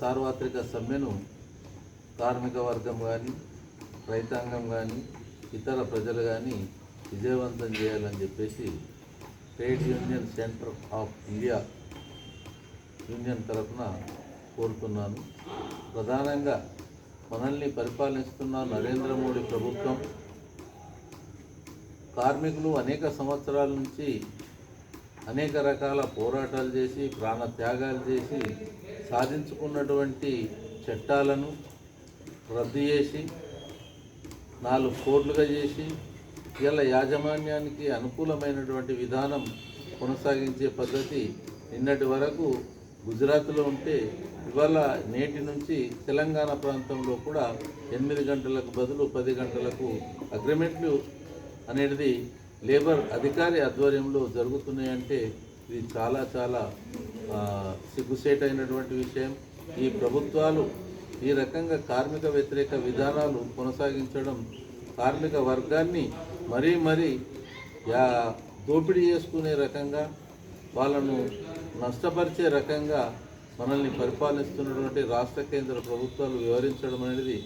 సార్వత్రిక సమ్మెను కార్మిక వర్గం కానీ రైతాంగం కానీ ఇతర ప్రజలు కానీ విజయవంతం చేయాలని చెప్పేసి trade union centre of India union తరఫున కోరుతున్నాను. ప్రధానంగా మనల్ని పరిపాలిస్తున్న నరేంద్ర మోడీ ప్రభుత్వం కార్మికులు అనేక సంవత్సరాల నుంచి అనేక రకాల పోరాటాలు చేసి ప్రాణ త్యాగాలు చేసి సాధించుకున్నటువంటి చట్టాలను రద్దు చేసి నాలుగు కోట్లుగా చేసి ఇలా యాజమాన్యానికి అనుకూలమైనటువంటి విధానం కొనసాగించే పద్ధతి నిన్నటి వరకు గుజరాత్లో ఉంటే ఇవాళ నేటి నుంచి తెలంగాణ ప్రాంతంలో కూడా ఎనిమిది గంటలకు బదులు పది గంటలకు అగ్రిమెంట్లు అనేది లేబర్ అధికారి ఆధ్వర్యంలో జరుగుతున్నాయంటే ఇది చాలా చాలా సిగ్గుసేటైనటువంటి విషయం. ఈ ప్రభుత్వాలు ఈ రకంగా కార్మిక వ్యతిరేక విధానాలు కొనసాగించడం కార్మిక వర్గాన్ని మరీ మరీ యా దోపిడీ చేసుకునే రకంగా వాళ్ళను నష్టపరిచే రకంగా మనల్ని పరిపాలిస్తున్నటువంటి రాష్ట్ర కేంద్ర ప్రభుత్వాలు వివరించడం అనేది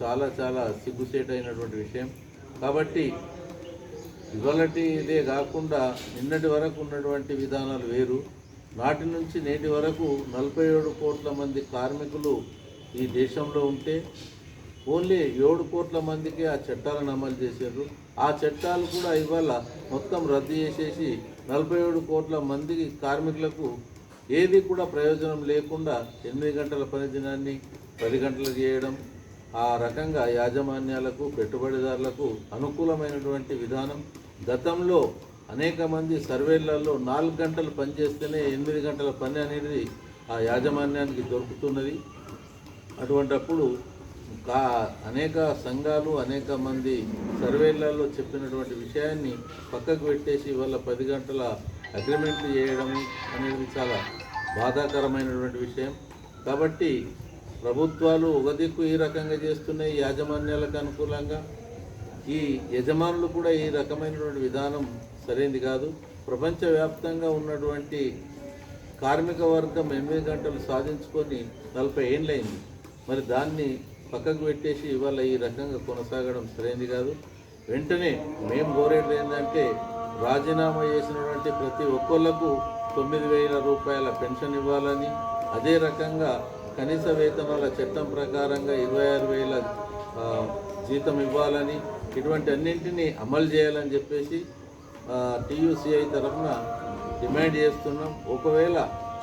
చాలా చాలా సిగ్గుసేటైనటువంటి విషయం. కాబట్టి ఇవాళటి ఇదే కాకుండా నిన్నటి వరకు ఉన్నటువంటి విధానాలు వేరు. నాటి నుంచి నేటి వరకు నలభై ఏడు కోట్ల మంది కార్మికులు ఈ దేశంలో ఉంటే ఓన్లీ ఏడు కోట్ల మందికి ఆ చట్టాలను అమలు చేశారు. ఆ చట్టాలు కూడా ఇవాళ మొత్తం రద్దు చేసేసి నలభై ఏడు కోట్ల మందికి కార్మికులకు ఏది కూడా ప్రయోజనం లేకుండా ఎనిమిది గంటల పని దినాన్ని పది గంటలు చేయడం ఆ రకంగా యాజమాన్యాలకు పెట్టుబడిదారులకు అనుకూలమైనటువంటి విధానం గతంలో అనేక మంది సర్వేలలో నాలుగు గంటలు పనిచేస్తేనే ఎనిమిది గంటల పని అనేది ఆ యాజమాన్యానికి దొరుకుతున్నది. అటువంటప్పుడు కా అనేక సంఘాలు అనేక మంది సర్వేలలో చెప్పినటువంటి విషయాన్ని పక్కకు పెట్టేసి వాళ్ళ పది గంటల అగ్రిమెంట్లు చేయడం అనేది చాలా బాధాకరమైనటువంటి విషయం. కాబట్టి ప్రభుత్వాలు ఒక దిక్కు ఈ రకంగా చేస్తున్నాయి యాజమాన్యాలకు అనుకూలంగా. ఈ యజమానులు కూడా ఈ రకమైనటువంటి విధానం సరైనది కాదు. ప్రపంచవ్యాప్తంగా ఉన్నటువంటి కార్మిక వర్గం ఎనిమిది గంటలు సాధించుకొని నలభై ఏండ్లైంది మరి దాన్ని పక్కకు పెట్టేసి ఇవాళ ఈ రకంగా కొనసాగడం సరైనది కాదు. వెంటనే మేము కోరేది ఏంటంటే రాజీనామా చేసినటువంటి ప్రతి ఒక్కళ్ళకు తొమ్మిది వేల రూపాయల పెన్షన్ ఇవ్వాలని అదే రకంగా కనీస వేతనాల చట్టం ప్రకారంగా ఇరవై ఆరు వేల జీతం ఇవ్వాలని ఇటువంటి అన్నింటినీ అమలు చేయాలని చెప్పేసి టీయూసీఐ తరఫున డిమాండ్ చేస్తున్నాం. ఒకవేళ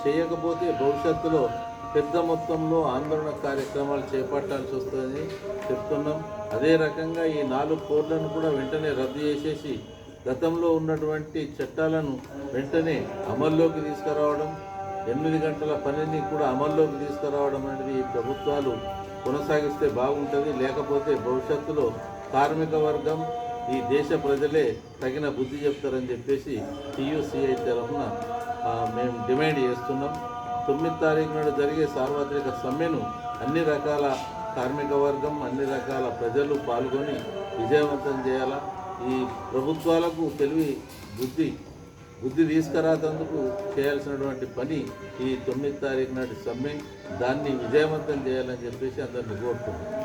చేయకపోతే భవిష్యత్తులో పెద్ద మొత్తంలో ఆందోళన కార్యక్రమాలు చేపట్టాల్సి వస్తుందని చెప్తున్నాం. అదే రకంగా ఈ నాలుగు కోట్లను కూడా వెంటనే రద్దు చేసేసి గతంలో ఉన్నటువంటి చట్టాలను వెంటనే అమల్లోకి తీసుకురావడం ఎనిమిది గంటల పనిని కూడా అమల్లోకి తీసుకురావడం అనేది ఈ ప్రభుత్వాలు కొనసాగిస్తే బాగుంటుంది లేకపోతే భవిష్యత్తులో కార్మిక వర్గం ఈ దేశ ప్రజలే తగిన బుద్ధి చెప్తారని చెప్పేసి టీయూసీఐ తరఫున మేము డిమాండ్ చేస్తున్నాం. తొమ్మిది తారీఖు నాడు జరిగే సార్వత్రిక సమ్మెను అన్ని రకాల కార్మిక వర్గం అన్ని రకాల ప్రజలు పాల్గొని విజయవంతం చేయాలా? ఈ ప్రభుత్వాలకు తెలివి బుద్ధి బుద్ధి తీసుకురాతందుకు చేయాల్సినటువంటి పని ఈ తొమ్మిది తారీఖు నాటి సమ్మె. దాన్ని విజయవంతం చేయాలని చెప్పేసి అందరిని కోరుతున్నాను